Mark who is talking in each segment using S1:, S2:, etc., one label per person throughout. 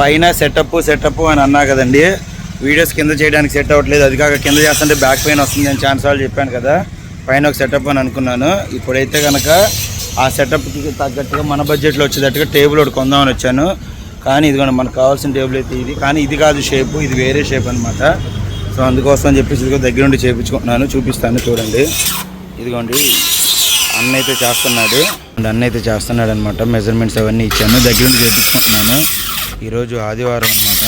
S1: పైన setup setup అని అన్నా కదండి. వీడియోస్ కింద చేయడానికి సెట్ అవ్వట్లేదు. అది కాక కింద చేస్తుంటే బ్యాక్ పెయిన్ వస్తుంది అని ఛాన్స్ వాళ్ళు చెప్పాను కదా. పైన ఒక సెటప్ అని అనుకున్నాను. ఇప్పుడైతే కనుక ఆ సెటప్కి తగ్గట్టుగా మన బడ్జెట్లో వచ్చేటట్టుగా టేబుల్ ఒకటి కొందామని వచ్చాను. కానీ ఇదిగోండి మనకు కావాల్సిన టేబుల్ అయితే ఇది. కానీ ఇది కాదు షేపు ఇది వేరే షేప్ అనమాట సో అందుకోసం అని చెప్పేసి ఇదిగో దగ్గర నుండి చేయించుకుంటున్నాను చూపిస్తాను చూడండి. ఇదిగోండి అన్న అయితే చేస్తున్నాడు. అన్న అయితే చేస్తున్నాడు అనమాట మెజర్మెంట్స్ అవన్నీ ఇచ్చాను. దగ్గర నుండి చేయించుకుంటున్నాను ఈరోజు ఆదివారం అనమాట.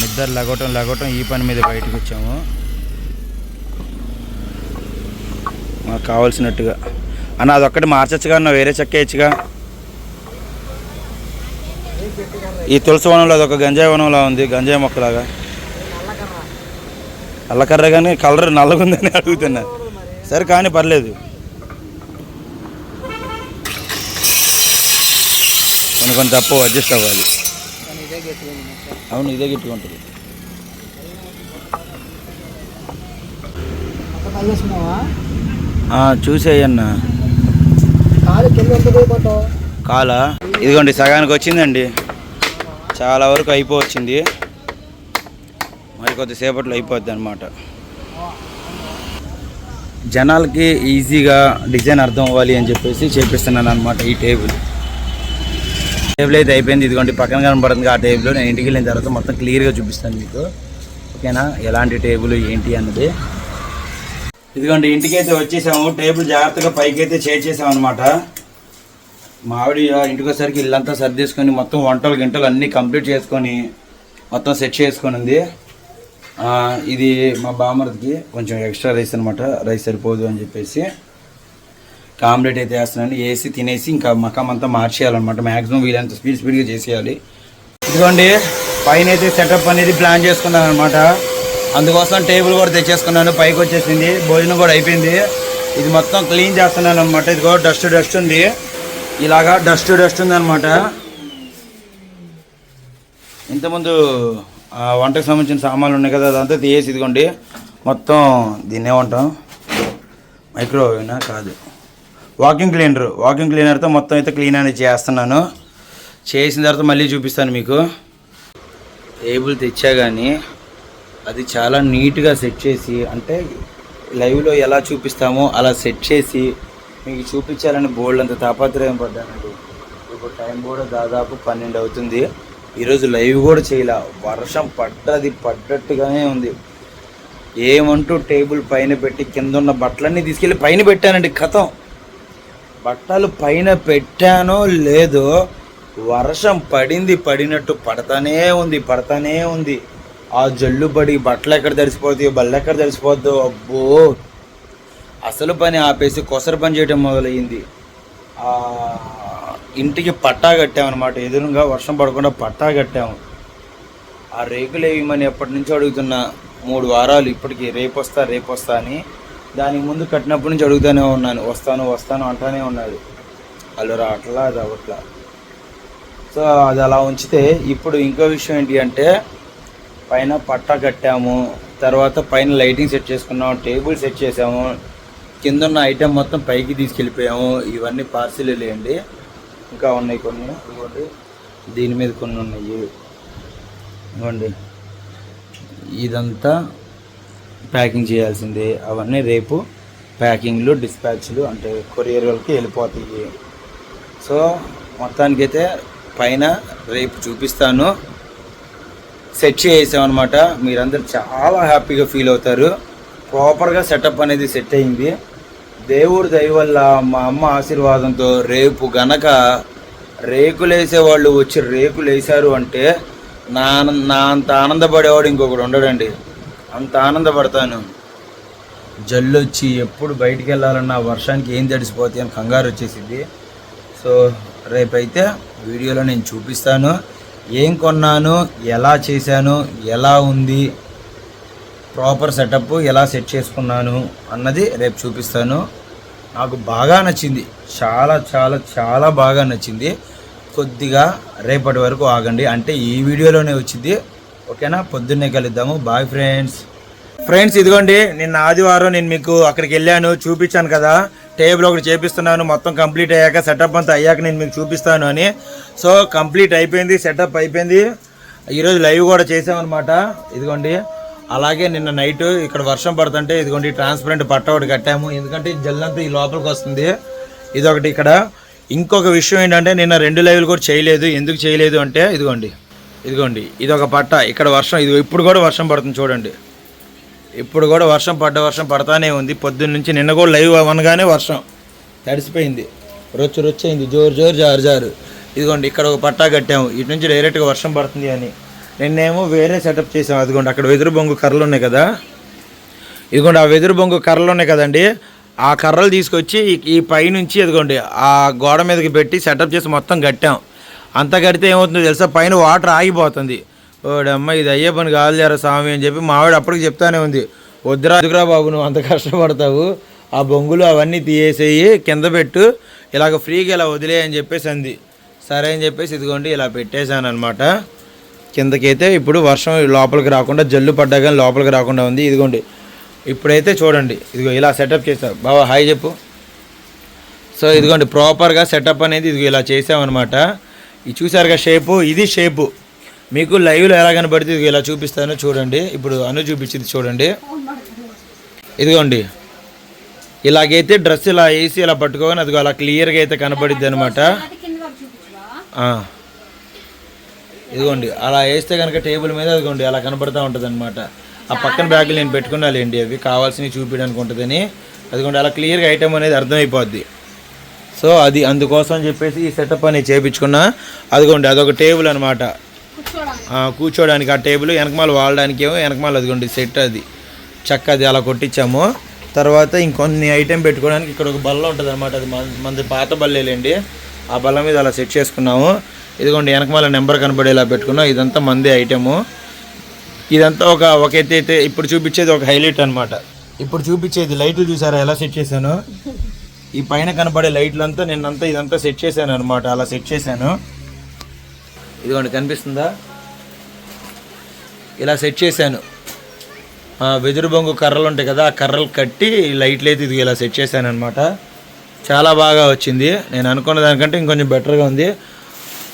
S1: నిద్ర లగటం లగటం ఈ పని మీద బయటకు వచ్చాము. మాకు కావాల్సినట్టుగా. అన్న అదొక్కటి మార్చచ్చుగా అన్న వేరే చెక్క వేయచ్చుగా? ఈ తులసి వనంలో అదొక గంజాయి వనంలా ఉంది గంజాయి మొక్కలాగా. అల్లకర్ర కానీ కలర్ నల్లగుందని అడుగుతున్నా. సరే కానీ పర్లేదు. కొన్ని కొన్ని తప్పు అడ్జస్ట్ అవ్వాలి. అవును ఇదే గట్టిగా ఉంటుంది. చూసేయన్నా.
S2: కాలా?
S1: ఇదిగోండి సగానికి వచ్చిందండి. చాలా వరకు అయిపోవచ్చింది. మరి కొద్దిసేపట్లో అయిపోద్ది అనమాట జనాలకి ఈజీగా డిజైన్ అర్థం అవ్వాలి అని చెప్పేసి చేపిస్తున్నాను అనమాట ఈ టేబుల్. టేబుల్ అయితే అయిపోయింది. ఇదిగోండి పక్కన కనబడుతుంది ఆ టేబుల్. నేను ఇంటికి వెళ్ళిన తర్వాత మొత్తం క్లియర్గా చూపిస్తాను మీకు. ఓకేనా? ఎలాంటి టేబుల్ ఏంటి అన్నది. ఇదిగోండి ఇంటికి అయితే వచ్చేసాము. టేబుల్ జాగ్రత్తగా పైకి అయితే చేర్చేసాం అనమాట మా ఆవిడ ఇంటికి వచ్చేసరికి ఇల్లంతా సర్దేసుకొని మొత్తం వంటలు గింటలు అన్నీ కంప్లీట్ చేసుకొని మొత్తం సెట్ చేసుకొని ఉంది. ఇది మా బామర్దికి కొంచెం ఎక్స్ట్రా రైస్ అనమాట రైస్ సరిపోదు అని చెప్పేసి. కాంప్లీట్ అయితే వేస్తున్నాను వేసి తినేసి ఇంకా మకం అంతా మార్చేయాలన్నమాట. మ్యాక్సిమం వీలైనంత స్పీడ్ స్పీడ్గా చేసేయాలి. ఇదిగోండి పైన అయితే సెటప్ అనేది ప్లాన్ చేసుకున్నాను అనమాట అందుకోసం టేబుల్ కూడా తెచ్చేసుకున్నాను. పైకి వచ్చేసింది. భోజనం కూడా అయిపోయింది. ఇది మొత్తం క్లీన్ చేస్తున్నాను అనమాట ఇది కూడా డస్ట్ డస్ట్ ఉంది. ఇలాగా డస్ట్ డస్ట్ ఉంది అనమాట ఇంతకుముందు వంటకు సంబంధించిన సామాన్లు ఉన్నాయి కదా అదంతా తీసేసి ఇదిగోండి. మొత్తం దీన్ని ఉంటాం. మైక్రోవేవ్నా కాదు. Walking cleaner. వాకింగ్ క్లీనర్తో మొత్తం అయితే క్లీన్ అనేది చేస్తున్నాను. చేసిన తర్వాత మళ్ళీ చూపిస్తాను మీకు. టేబుల్ తెచ్చా కానీ అది చాలా నీట్గా సెట్ చేసి అంటే లైవ్లో ఎలా చూపిస్తామో అలా సెట్ చేసి మీకు చూపించాలని బోర్డు అంత తాపత్రయం పడ్డానండి. ఇప్పుడు టైం కూడా దాదాపు పన్నెండు అవుతుంది. ఈరోజు లైవ్ కూడా చేయలే. వర్షం పడ్డది పడ్డట్టుగానే ఉంది. ఏమంటూ టేబుల్ పైన పెట్టి కింద ఉన్న బట్టలన్నీ తీసుకెళ్ళి పైన పెట్టానండి కథం. బట్టలు పైన పెట్టానో లేదో వర్షం పడింది పడినట్టు పడతానే ఉంది పడతానే ఉంది. ఆ జల్లు పడి బట్టలు ఎక్కడ తడిసిపోతాయో బళ్ళు ఎక్కడ తడిసిపోద్దో అబ్బో! అసలు పని ఆపేసి కొసరు పని చేయడం మొదలయ్యింది. ఇంటికి పట్టా కట్టామన్నమాట. ఎదురుగా వర్షం పడకుండా పట్టా కట్టాము. ఆ రేకులు వేయమని ఎప్పటి నుంచో అడుగుతున్నా మూడు వారాలు ఇప్పటికి రేపు వస్తా రేపు వస్తా అని. దానికి ముందు కట్టినప్పటి నుంచి అడుగుతూనే ఉన్నాను. వస్తాను వస్తాను అంటానే ఉన్నాడు. వాళ్ళు రావట్లా అది అవ్వట్లా? సో అది అలా ఉంచితే ఇప్పుడు ఇంకో విషయం ఏంటి అంటే పైన పట్టా కట్టాము తర్వాత పైన లైటింగ్ సెట్ చేసుకున్నాము టేబుల్ సెట్ చేసాము కింద ఉన్న ఐటెం మొత్తం పైకి తీసుకెళ్ళిపోయాము ఇవన్నీ పార్సిల్ లేండి. ఇంకా ఉన్నాయి కొన్ని ఇవ్వండి దీని మీద కొన్ని ఉన్నాయి. ఇవ్వండి. ఇదంతా ప్యాకింగ్ చేయాల్సిందే. అవన్నీ రేపు ప్యాకింగ్లు డిస్పాచ్లు అంటే కొరియర్ వాళ్ళకి వెళ్ళిపోతాయి. సో మొత్తానికైతే పైన రేపు చూపిస్తాను. సెట్ చేసామన్నమాట మీరందరూ చాలా హ్యాపీగా ఫీల్ అవుతారు. ప్రాపర్గా సెటప్ అనేది సెట్ అయింది. దేవుడి దయ వల్ల మా అమ్మ ఆశీర్వాదంతో రేపు గనక రేకులేసే వాళ్ళు వచ్చి రేకులు వేసారు అంటే నా నా అంత ఆనందపడేవాడు ఇంకొకడు ఉండడండి. అంత ఆనందపడతాను. జల్లు వచ్చి ఎప్పుడు బయటికి వెళ్ళాలన్నా వర్షానికి ఏం తడిసిపోతాయి అని కంగారు వచ్చేసింది సో రేపైతే వీడియోలో నేను చూపిస్తాను. ఏం కొన్నాను ఎలా చేశాను ఎలా ఉంది ప్రాపర్ సెటప్ ఎలా సెట్ చేసుకున్నాను అన్నది రేపు చూపిస్తాను. నాకు బాగా నచ్చింది. చాలా చాలా చాలా బాగా నచ్చింది. కొద్దిగా రేపటి వరకు ఆగండి. అంటే ఈ వీడియోలోనే వచ్చింది ఓకేనా? పొద్దున్నే కలుద్దాము. Bye friends. ఫ్రెండ్స్ ఇదిగోండి నిన్న ఆదివారం నేను మీకు అక్కడికి వెళ్ళాను చూపించాను కదా. టేబుల్ ఒకటి చేపిస్తున్నాను మొత్తం కంప్లీట్ అయ్యాక సెటప్ అంతా అయ్యాక నేను మీకు చూపిస్తాను అని. సో కంప్లీట్ అయిపోయింది సెటప్ అయిపోయింది. ఈరోజు లైవ్ కూడా చేసామన్నమాట. ఇదిగోండి అలాగే నిన్న నైట్ ఇక్కడ వర్షం పడుతుంటే ఇదిగోండి ట్రాన్స్పరెంట్ పట్ట ఒకటి కట్టాము. ఎందుకంటే జల్లంతా ఈ లోపలికి వస్తుంది. ఇదొకటి ఇక్కడ. ఇంకొక విషయం ఏంటంటే నిన్న రెండు లైవ్లు కూడా చేయలేదు. ఎందుకు చేయలేదు అంటే ఇదిగోండి. ఇదిగోండి ఇది ఒక పట్ట. ఇక్కడ వర్షం ఇది ఇప్పుడు కూడా వర్షం పడుతుంది చూడండి. ఇప్పుడు కూడా వర్షం పడ్డ వర్షం పడతానే ఉంది. పొద్దున్న నుంచి నిన్న కూడా లైవ్ అవనగానే వర్షం తడిసిపోయింది. రొచ్చు రొచ్చయింది. జోరు జోరు జారు జారు. ఇదిగోండి ఇక్కడ ఒక పట్టా కట్టాము. ఇటు నుంచి డైరెక్ట్గా వర్షం పడుతుంది అని. నిన్నేమో వేరే సెటప్ చేసాం. అదిగోండి అక్కడ వెదురు బొంగు కర్రలు ఉన్నాయి కదా. ఇదిగోండి ఆ వెదురు బొంగు కర్రలు ఉన్నాయి కదండి. ఆ కర్రలు తీసుకొచ్చి ఈ- పైనుంచి ఇదిగోండి ఆ గోడ మీదకి పెట్టి సెటప్ చేసి మొత్తం కట్టాం. అంత కడితే ఏమవుతుందో తెలుసా? పైన వాటర్ ఆగిపోతుంది. ఓడమ్మ ఇది అయ్యే పని కాదు స్వామి అని చెప్పి మావిడ అప్పటికి చెప్తానే ఉంది. వద్దురా బాబు నువ్వు అంత కష్టపడతావు. ఆ బొంగులు అవన్నీ తీయేసేయి కింద పెట్టు. ఇలాగ ఫ్రీగా ఇలా వదిలే అని చెప్పేసి అంది. సరే అని చెప్పేసి ఇదిగోండి ఇలా పెట్టేశాను అనమాట కిందకైతే ఇప్పుడు వర్షం లోపలికి రాకుండా జల్లు పడ్డా కానీ లోపలికి రాకుండా ఉంది. ఇదిగోండి ఇప్పుడైతే చూడండి. ఇదిగో ఇలా సెటప్ చేసావు బాబా హాయ్ చెప్పు. సో ఇదిగోండి ప్రాపర్గా సెటప్ అనేది ఇదిగో ఇలా చేసామన్నమాట ఇది చూసారుగా షేపు? ఇది షేపు. మీకు లైవ్లో ఎలా కనబడితే ఇదిగో ఇలా చూపిస్తానో చూడండి. ఇప్పుడు అను చూపించింది చూడండి. ఇదిగోండి. ఇలాగైతే డ్రెస్ ఇలా వేసి ఇలా పట్టుకోగానే అదిగో అలా క్లియర్గా అయితే కనబడిద్ది అనమాట ఇదిగోండి. అలా వేస్తే కనుక టేబుల్ మీద అదిగోండి అలా కనబడతా ఉంటుంది అనమాట ఆ పక్కన బ్యాగులు నేను పెట్టుకున్నాలేండి అవి. కావాల్సినవి చూపించడానికి ఉంటుందని. అదిగోండి అలా క్లియర్గా ఐటమ్ అనేది అర్థమైపోద్ది. సో అది అందుకోసం అని చెప్పేసి ఈ సెటప్ అనేది చేయించుకున్నా అదిగోండి అదొక టేబుల్ అనమాట కూర్చోడానికి. ఆ టేబుల్ వెనకమాల వాడడానికి ఏమో వెనకమాల అదిగోండి సెట్ అది. చక్క అది అలా కొట్టించాము. తర్వాత ఇంకొన్ని ఐటెం పెట్టుకోవడానికి ఇక్కడ ఒక బల్ల ఉంటుంది అనమాట అది మనది పాత బల్లేలేండి. ఆ బల్ల మీద అలా సెట్ చేసుకున్నాము. ఇదిగోండి వెనకమాల నెంబర్ కనబడేలా పెట్టుకున్నాం. ఇదంతా మంది ఐటెము ఇదంతా ఒక ఒక ఎత్తు అయితే ఇప్పుడు చూపించేది ఒక హైలైట్ అనమాట ఇప్పుడు చూపించేది లైట్లు చూసారా ఎలా సెట్ చేశాను? ఈ పైన కనబడే లైట్లంతా నిన్నంతా ఇదంతా సెట్ చేశాను అనమాట అలా సెట్ చేశాను. ఇదిగోండి కనిపిస్తుందా? ఇలా సెట్ చేశాను. వెదురు బొంగు కర్రలు ఉంటాయి కదా ఆ కర్రలు కట్టి లైట్లు అయితే ఇది ఇలా సెట్ చేశాను అనమాట చాలా బాగా వచ్చింది. నేను అనుకున్న దానికంటే ఇంకొంచెం బెటర్గా ఉంది.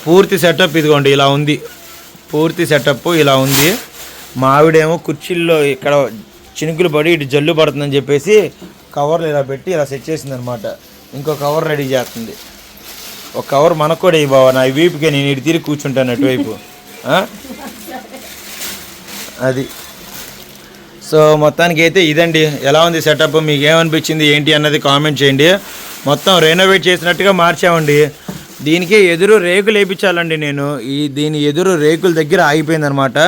S1: పూర్తి సెటప్ ఇదిగోండి ఇలా ఉంది. పూర్తి సెటప్ ఇలా ఉంది. మావిడేమో కుర్చీల్లో ఇక్కడ చినుకులు పడి ఇటు జల్లు పడుతుందని చెప్పేసి కవర్లు ఇలా పెట్టి ఇలా సెట్ చేసింది అనమాట ఇంకో కవర్ రెడీ చేస్తుంది. ఒక కవర్ మనకు కూడా ఇవ్వ నా వీపుకే నేను ఇటు తిరిగి కూర్చుంటాను అటువైపు? అది. సో మొత్తానికి అయితే ఇదండి. ఎలా ఉంది సెటప్? మీకు ఏమనిపించింది ఏంటి అన్నది కామెంట్ చేయండి. మొత్తం రెనోవేట్ చేసినట్టుగా మార్చామండి. దీనికి ఎదురు రేకులు వేయించాలండి నేను. ఈ దీని ఎదురు రేకుల దగ్గర ఆగిపోయింది అనమాట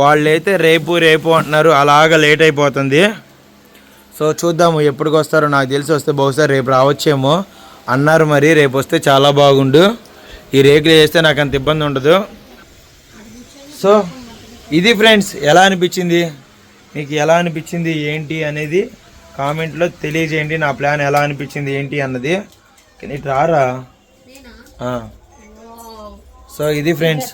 S1: వాళ్ళైతే రేపు రేపు అంటున్నారు. అలాగా లేట్ అయిపోతుంది. సో చూద్దాము ఎప్పటికి వస్తారో నాకు తెలిసి వస్తే బహుశా రేపు రావచ్చేమో అన్నారు మరి రేపు వస్తే చాలా బాగుండు. ఈ రేకులు వేస్తే నాకు అంత ఇబ్బంది ఉండదు. సో ఇది ఫ్రెండ్స్ ఎలా అనిపించింది? మీకు ఎలా అనిపించింది ఏంటి అనేది కామెంట్లో తెలియజేయండి. నా ప్లాన్ ఎలా అనిపించింది ఏంటి అన్నది. కానీ ఇటు రారా. సో ఇది ఫ్రెండ్స్.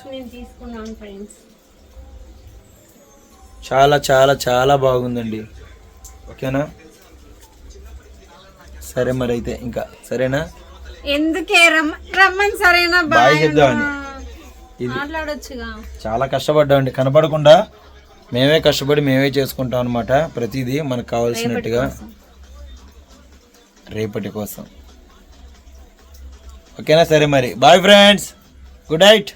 S1: చాలా చాలా చాలా బాగుందండి. ఓకేనా? సరే మరి అయితే ఇంకా సరేనా?
S3: ఎందుకే? రమ్మ రమ్మని సరేనా? బాయ్
S1: చెప్దామని. ఇది
S3: మాట్లాడొచ్చుగా.
S1: చాలా కష్టపడ్డామండి. కనపడకుండా మేమే కష్టపడి మేమే చేసుకుంటాం అనమాట ప్రతిదీ మనకు కావాల్సినట్టుగా. రేపటి కోసం. ఓకేనా? సరే మరి. Bye friends. Good night.